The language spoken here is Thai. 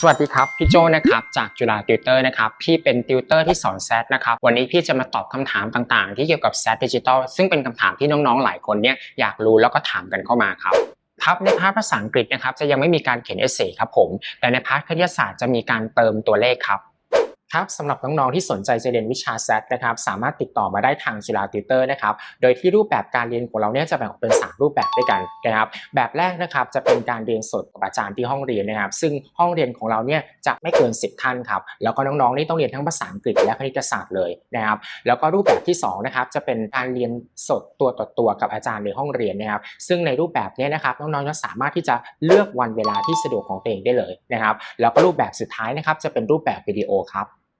สวัสดีครับพี่โจนะครับจากจุฬาติวเตอร์นะครับพี่เป็นติวเตอร์ที่สอนแซดนะครับวันนี้พี่จะมาตอบคำถามต่างๆ ที่เกี่ยวกับแซดดิจิทัลซึ่งเป็นคำถามที่น้องๆหลายคนเนี่ยอยากรู้แล้วก็ถามกันเข้ามาครับพับในพาร์ทภาษาอังกฤษนะครับจะยังไม่มีการเขียนเอเซครับผมแต่ในพาร์ทคณิตศาสตร์จะมีการเติมตัวเลขครับ ครับสำหรับน้องๆที่สนใจจะเรียนวิชา s ซนะครับสามารถติดต่อมาได้ทางจุฬาติวเตอร์นะครับโดยที่รูปแบบการเรียนของเราเนี่ยจะแบ่งออกเป็น 3 รูปแบบด้วยกันนะครับแบบแรกนะครับจะเป็นการเรียนสดกับอาจารย์ที่ห้องเรียนนะครับ ซึ่งห้องเรียนของเราเนี่ยจะไม่เกิน 10 ท่านครับแล้วก็น้องๆนี่ต้องเรียนทั้งภาษาอังกฤษและคณิตศาสตร์เลยนะครับแล้วก็รูปแบบที่2นะครับจะเป็นการเรียนสดตัวต่อตัวกับอาจารย์ในห้องเรียนนะครับ ซึ่งในรูปแบบเนี้นะครับน้องๆจะสามารถที่จะเลือกวันเวลาที่สะดวกของตัวเองได้เลยนะครับแล้วก็รูปแบบสุดท้ายนะครับจะเป็นรูปแบบวิดีโอครับ